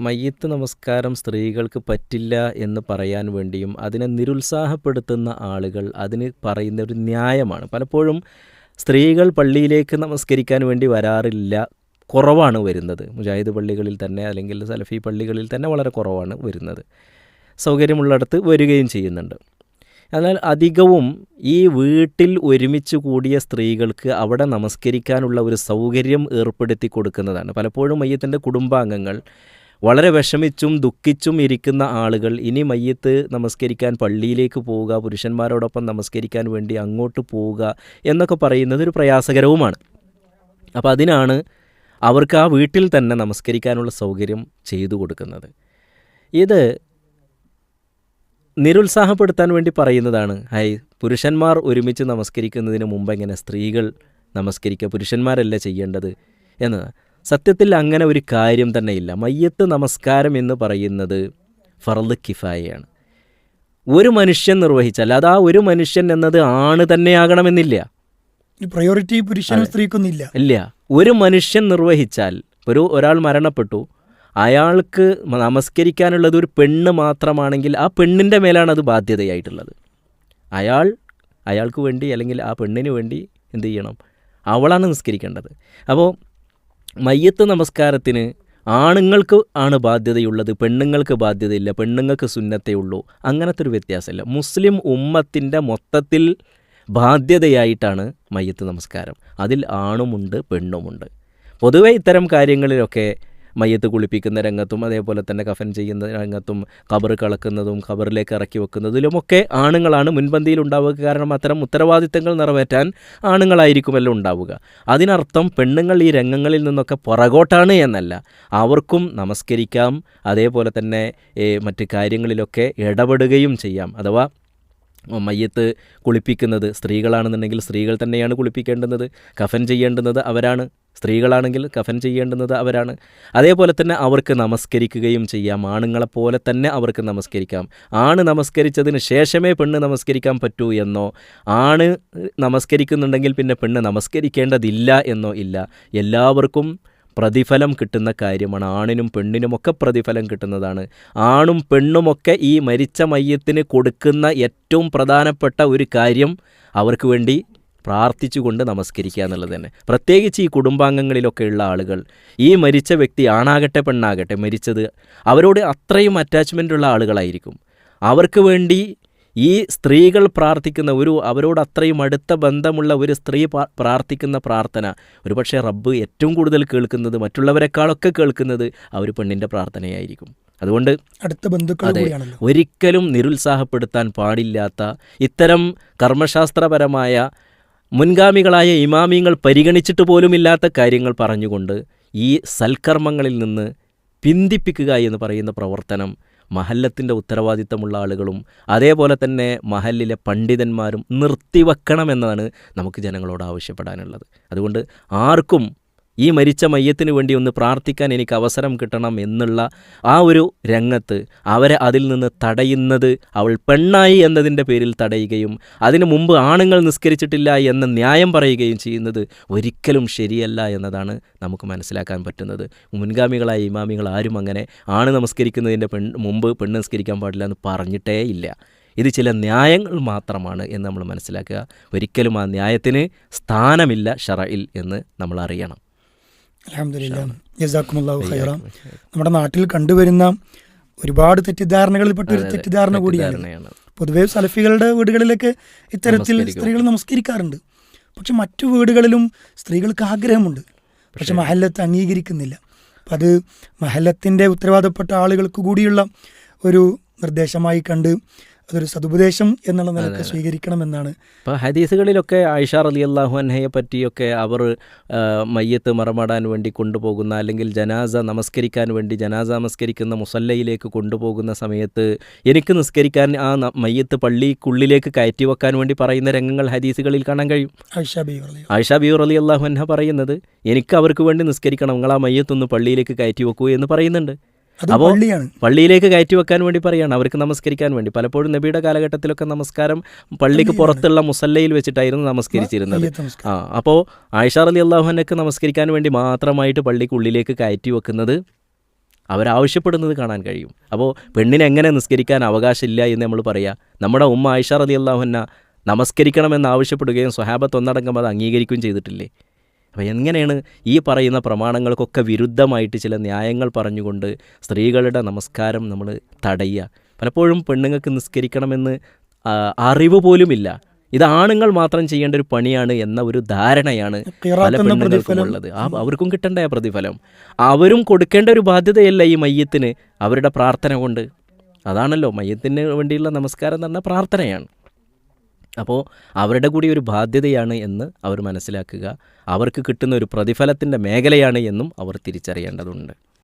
മയ്യത്ത് നമസ്കാരം സ്ത്രീകൾക്ക് പറ്റില്ല എന്ന് പറയാൻ വേണ്ടിയും അതിനെ നിരുത്സാഹപ്പെടുത്തുന്ന ആളുകൾ അതിന് പറയുന്ന ഒരു ന്യായമാണ്. പലപ്പോഴും സ്ത്രീകൾ പള്ളിയിലേക്ക് നമസ്കരിക്കാൻ വേണ്ടി വരാറില്ല കുറവാണ് വരുന്നത്. മുജാഹിദ് പള്ളികളിൽ തന്നെ അല്ലെങ്കിൽ സലഫി പള്ളികളിൽ തന്നെ വളരെ കുറവാണ് വരുന്നത്. സൗകര്യമുള്ളിടത്ത് വരികയും ചെയ്യുന്നുണ്ട്. എന്നാൽ അധികവും ഈ വീട്ടിൽ ഒരുമിച്ച് കൂടിയ സ്ത്രീകൾക്ക് അവിടെ നമസ്കരിക്കാനുള്ള ഒരു സൗകര്യം ഏർപ്പെടുത്തി കൊടുക്കുന്നതാണ്. പലപ്പോഴും മയ്യത്തിന്റെ കുടുംബാംഗങ്ങൾ വളരെ വിഷമിച്ചും ദുഃഖിച്ചും ഇരിക്കുന്ന ആളുകൾ ഇനി മയ്യത്ത് നമസ്കരിക്കാൻ പള്ളിയിലേക്ക് പോവുക പുരുഷന്മാരോടൊപ്പം നമസ്കരിക്കാൻ വേണ്ടി അങ്ങോട്ട് പോവുക എന്നൊക്കെ പറയുന്നത് ഒരു പ്രയാസകരവുമാണ്. അപ്പോൾ അതിനാണ് അവർക്ക് ആ വീട്ടിൽ തന്നെ നമസ്കരിക്കാനുള്ള സൗകര്യം ചെയ്തു കൊടുക്കുന്നത്. ഇത് നിരുത്സാഹപ്പെടുത്താൻ വേണ്ടി പറയുന്നതാണ്. ഹൈ പുരുഷന്മാർ ഒരുമിച്ച് നമസ്കരിക്കുന്നതിന് മുമ്പ് എങ്ങനെ സ്ത്രീകൾ നമസ്കരിക്കുക പുരുഷന്മാരല്ല ചെയ്യേണ്ടത്? എന്നതാണ് സത്യത്തിൽ അങ്ങനെ ഒരു കാര്യം തന്നെ ഇല്ല മയ്യത്ത് നമസ്കാരം എന്ന് പറയുന്നത് ഫറദ് കിഫായയാണ്. ഒരു മനുഷ്യൻ നിർവഹിച്ചാൽ അത് ആ ഒരു മനുഷ്യൻ എന്നത് ആണ് തന്നെയാകണമെന്നില്ല. പ്രയോറിറ്റി പുരുഷനും സ്ത്രീക്കൊന്നില്ല ഇല്ല. ഒരു മനുഷ്യൻ നിർവഹിച്ചാൽ ഒരു ഒരാൾ മരണപ്പെട്ടു. അയാൾക്ക് നമസ്കരിക്കാനുള്ളത് ഒരു പെണ്ണ് മാത്രമാണെങ്കിൽ ആ പെണ്ണിന്റെ മേലാണ് അത് ബാധ്യതയായിട്ടുള്ളത്. അയാൾ അയാൾക്ക് വേണ്ടി അല്ലെങ്കിൽ ആ പെണ്ണിന് വേണ്ടി എന്ത് ചെയ്യണം? അവളാണ് നിസ്കരിക്കേണ്ടത്. അപ്പോൾ മയ്യത്ത് നമസ്കാരത്തിന് ആണുങ്ങൾക്ക് ആണ് ബാധ്യതയുള്ളത് പെണ്ണുങ്ങൾക്ക് ബാധ്യതയില്ല പെണ്ണുങ്ങൾക്ക് സുന്നത്തേ ഉള്ളൂ. അങ്ങനത്തെ ഒരു വ്യത്യാസമില്ല. മുസ്ലിം ഉമ്മത്തിന്റെ മൊത്തത്തിൽ ബാധ്യതയായിട്ടാണ് മയ്യത്ത് നമസ്കാരം. അതിൽ ആണുമുണ്ട് പെണ്ണുമുണ്ട്. പൊതുവെ ഇത്തരം കാര്യങ്ങളിലൊക്കെ മയ്യത്ത് കുളിപ്പിക്കുന്ന രംഗത്തും അതേപോലെ തന്നെ കഫൻ ചെയ്യുന്ന രംഗത്തും കബർ കളക്കുന്നതും കബറിലേക്ക് ഇറക്കി വെക്കുന്നതിലുമൊക്കെ ആണുങ്ങളാണ് മുൻപന്തിയിൽ ഉണ്ടാവുക. കാരണം അത്തരം ഉത്തരവാദിത്തങ്ങൾ നിറവേറ്റാൻ ആണുങ്ങളായിരിക്കുമല്ലോ ഉണ്ടാവുക. അതിനർത്ഥം പെണ്ണുങ്ങൾ ഈ രംഗങ്ങളിൽ നിന്നൊക്കെ പുറകോട്ടാണ് എന്നല്ല. അവർക്കും നമസ്കരിക്കാം. അതേപോലെ തന്നെ മറ്റ് കാര്യങ്ങളിലൊക്കെ ഇടപെടുകയും ചെയ്യാം. അഥവാ മയ്യത്ത് കുളിപ്പിക്കുന്നത് സ്ത്രീകളാണെന്നുണ്ടെങ്കിൽ സ്ത്രീകൾ തന്നെയാണ് കുളിപ്പിക്കേണ്ടുന്നത്. കഫൻ ചെയ്യേണ്ടുന്നത് അവരാണ്. സ്ത്രീകളാണെങ്കിൽ കഫൻ ചെയ്യേണ്ടുന്നത് അവരാണ്. അതേപോലെ തന്നെ അവർക്ക് നമസ്കരിക്കുകയും ചെയ്യാം. ആണുങ്ങളെപ്പോലെ തന്നെ അവർക്ക് നമസ്കരിക്കാം. ആണ് നമസ്കരിച്ചതിന് ശേഷമേ പെണ്ണ് നമസ്കരിക്കാൻ പറ്റൂ എന്നോ ആണ് നമസ്കരിക്കുന്നുണ്ടെങ്കിൽ പിന്നെ പെണ്ണ് നമസ്കരിക്കേണ്ടതില്ല എന്നോ ഇല്ല. എല്ലാവർക്കും പ്രതിഫലം കിട്ടുന്ന കാര്യമാണ്. ആണിനും പെണ്ണിനുമൊക്കെ പ്രതിഫലം കിട്ടുന്നതാണ്. ആണും പെണ്ണുമൊക്കെ ഈ മരിച്ച മയ്യത്തിന് കൊടുക്കുന്ന ഏറ്റവും പ്രധാനപ്പെട്ട ഒരു കാര്യം അവർക്ക് വേണ്ടി പ്രാർത്ഥിച്ചുകൊണ്ട് നമസ്കരിക്കുക എന്നുള്ളത് തന്നെ. പ്രത്യേകിച്ച് ഈ കുടുംബാംഗങ്ങളിലൊക്കെയുള്ള ആളുകൾ ഈ മരിച്ച വ്യക്തി ആണാകട്ടെ പെണ്ണാകട്ടെ മരിച്ചത് അവരോട് അത്രയും അറ്റാച്ച്മെന്റ് ഉള്ള ആളുകളായിരിക്കും. അവർക്ക് വേണ്ടി ഈ സ്ത്രീകൾ പ്രാർത്ഥിക്കുന്ന ഒരു അവരോട് അത്രയും അടുത്ത ബന്ധമുള്ള ഒരു സ്ത്രീ പ്രാർത്ഥിക്കുന്ന പ്രാർത്ഥന ഒരുപക്ഷെ റബ്ബ് ഏറ്റവും കൂടുതൽ കേൾക്കുന്നത് മറ്റുള്ളവരെക്കാളൊക്കെ കേൾക്കുന്നത് ആ ഒരു പെണ്ണിന്റെ പ്രാർത്ഥനയായിരിക്കും. അതുകൊണ്ട് അടുത്ത ബന്ധുക്കൾ. ഒരിക്കലും നിരുത്സാഹപ്പെടുത്താൻ പാടില്ലാത്ത ഇത്തരം കർമ്മശാസ്ത്രപരമായ മുൻഗാമികളായ ഇമാമിങ്ങൾ പരിഗണിച്ചിട്ട് പോലുമില്ലാത്ത കാര്യങ്ങൾ പറഞ്ഞുകൊണ്ട് ഈ സൽക്കർമ്മങ്ങളിൽ നിന്ന് പിന്തിപ്പിക്കുക എന്ന് പറയുന്ന പ്രവർത്തനം മഹല്ലത്തിന്റെ ഉത്തരവാദിത്തമുള്ള ആളുകളും അതേപോലെ തന്നെ മഹല്ലിലെ പണ്ഡിതന്മാരും നിർത്തിവെക്കണമെന്നാണ് നമുക്ക് ജനങ്ങളോട് ആവശ്യപ്പെടാനുള്ളത്. അതുകൊണ്ട് ആർക്കും ഈ മരിച്ച മയ്യത്തിന് വേണ്ടി ഒന്ന് പ്രാർത്ഥിക്കാൻ എനിക്ക് അവസരം കിട്ടണം എന്നുള്ള ആ ഒരു രംഗത്ത് അവരെ അതിൽ നിന്ന് തടയുന്നത് അവൾ പെണ്ണായി എന്നതിന്റെ പേരിൽ തടയുകയും അതിനു മുമ്പ് ആണുങ്ങൾ നിസ്കരിച്ചിട്ടില്ല എന്ന ന്യായം പറയുകയും ചെയ്യുന്നത് ഒരിക്കലും ശരിയല്ല എന്നതാണ് നമുക്ക് മനസ്സിലാക്കാൻ പറ്റുന്നത്. മുൻഗാമികളായ ഇമാമികൾ ആരും അങ്ങനെ ആണ് നമസ്കരിക്കുന്നതിന്റെ പെൺ മുമ്പ് പെണ്ണ് നിസ്കരിക്കാൻ പാടില്ല എന്ന് പറഞ്ഞിട്ടേ ഇല്ല. ഇത് ചില ന്യായങ്ങൾ മാത്രമാണ് എന്ന് നമ്മൾ മനസ്സിലാക്കുക. ഒരിക്കലും ആ ന്യായത്തിന് സ്ഥാനമില്ല ഷറയിൽ എന്ന് നമ്മൾ അറിയണം. അലഹമില്ല ജസാക്കുമുല്ലാഹു ഖൈറ. നമ്മുടെ നാട്ടിൽ കണ്ടുവരുന്ന ഒരുപാട് തെറ്റിദ്ധാരണകളിൽപ്പെട്ട ഒരു. തെറ്റിദ്ധാരണ കൂടിയാണ്. പൊതുവേ സലഫികളുടെ വീടുകളിലൊക്കെ ഇത്തരത്തിൽ. സ്ത്രീകൾ നമസ്കരിക്കാറുണ്ട്. പക്ഷെ മറ്റു വീടുകളിലും സ്ത്രീകൾക്ക് ആഗ്രഹമുണ്ട്. പക്ഷെ മഹല്ലത്ത് അംഗീകരിക്കുന്നില്ല. അപ്പം അത് മഹല്ലത്തിന്റെ ഉത്തരവാദപ്പെട്ട ആളുകൾക്ക് കൂടിയുള്ള ഒരു നിർദ്ദേശമായി കണ്ട് അതൊരു സതുപദേശം എന്നുള്ള നിലയ്ക്ക് സ്വീകരിക്കണമെന്നാണ്. ഇപ്പോൾ ഹദീസുകളിലൊക്കെ ആയിഷ റലി അള്ളാഹു അൻഹയെ പറ്റിയൊക്കെ അവർ മയ്യത്ത് മറമാടാൻ വേണ്ടി കൊണ്ടുപോകുന്ന അല്ലെങ്കിൽ ജനാസ നമസ്കരിക്കാൻ വേണ്ടി ജനാസ നമസ്കരിക്കുന്ന മുസല്ലയിലേക്ക് കൊണ്ടുപോകുന്ന സമയത്ത് എനിക്ക് നിസ്കരിക്കാൻ ആ മയ്യത്ത് പള്ളിക്കുള്ളിലേക്ക് കയറ്റി വെക്കാൻ വേണ്ടി പറയുന്ന രംഗങ്ങൾ ഹദീസുകളിൽ കാണാൻ കഴിയും. ആയിഷ ബിയൂർ അലി അള്ളാഹു അൻഹ പറയുന്നത് എനിക്ക് അവർക്ക് വേണ്ടി നിസ്കരിക്കണം നിങ്ങൾ ആ മയ്യത്തൊന്ന് പള്ളിയിലേക്ക് കയറ്റി വെക്കൂ എന്ന് പറയുന്നുണ്ട്. അത് അപ്പോ പള്ളിയാണ്. പള്ളിയിലേക്ക് കയറ്റി വെക്കാൻ വേണ്ടി പറയാണ്. അവർക്ക് നമസ്കരിക്കാൻ വേണ്ടി. പലപ്പോഴും നബിയുടെ കാലഘട്ടത്തിലൊക്കെ നമസ്കാരം പള്ളിക്ക് പുറത്തുള്ള മുസല്ലയിൽ വെച്ചിട്ടായിരുന്നു നമസ്കരിച്ചിരുന്നത്. ആ അപ്പോൾ ആയിഷ അലി അള്ളാഹുനൊക്കെ നമസ്കരിക്കാൻ വേണ്ടി മാത്രമായിട്ട് പള്ളിക്ക് ഉള്ളിലേക്ക് കയറ്റി വെക്കുന്നത് അവരാവശ്യപ്പെടുന്നത് കാണാൻ കഴിയും. അപ്പോൾ പെണ്ണിനെ എങ്ങനെ നിസ്കരിക്കാൻ അവകാശമില്ല എന്ന് നമ്മൾ പറയാം. നമ്മുടെ ഉമ്മ ആയിഷ അലി അള്ളാഹുന്ന നമസ്കരിക്കണമെന്ന് ആവശ്യപ്പെടുകയും സ്വഹാബത്ത് ഒന്നടങ്കം അത് അംഗീകരിക്കുകയും ചെയ്തിട്ടില്ലേ? അപ്പോൾ എങ്ങനെയാണ് ഈ പറയുന്ന പ്രമാണങ്ങൾക്കൊക്കെ വിരുദ്ധമായിട്ട് ചില ന്യായങ്ങൾ പറഞ്ഞുകൊണ്ട് സ്ത്രീകളുടെ നമസ്കാരം നമ്മൾ തടയുക? പലപ്പോഴും പെണ്ണുങ്ങൾക്ക് നിസ്കരിക്കണമെന്ന് അറിവ് പോലുമില്ല. ഇത് ആണുങ്ങൾ മാത്രം ചെയ്യേണ്ട ഒരു പണിയാണ് എന്ന ഒരു ധാരണയാണ് പല പെണ്ണുങ്ങൾക്കും ഉള്ളത്. ആ അവർക്കും കിട്ടേണ്ട പ്രതിഫലം. അവരും കൊടുക്കേണ്ട ഒരു ബാധ്യതയല്ല ഈ മയ്യത്തിന് അവരുടെ പ്രാർത്ഥന കൊണ്ട്. അതാണല്ലോ മയ്യത്തിന് വേണ്ടിയുള്ള നമസ്കാരം എന്ന് പറഞ്ഞാൽ പ്രാർത്ഥനയാണ്. അപ്പോൾ അവരുടെ കൂടി ഒരു ബാധ്യതയാണ് എന്ന് അവർ മനസ്സിലാക്കുക. അവർക്ക് കിട്ടുന്ന ഒരു പ്രതിഫലത്തിന്റെ മേഖലയാണ് എന്നും അവർ തിരിച്ചറിയേണ്ടതുണ്ട്.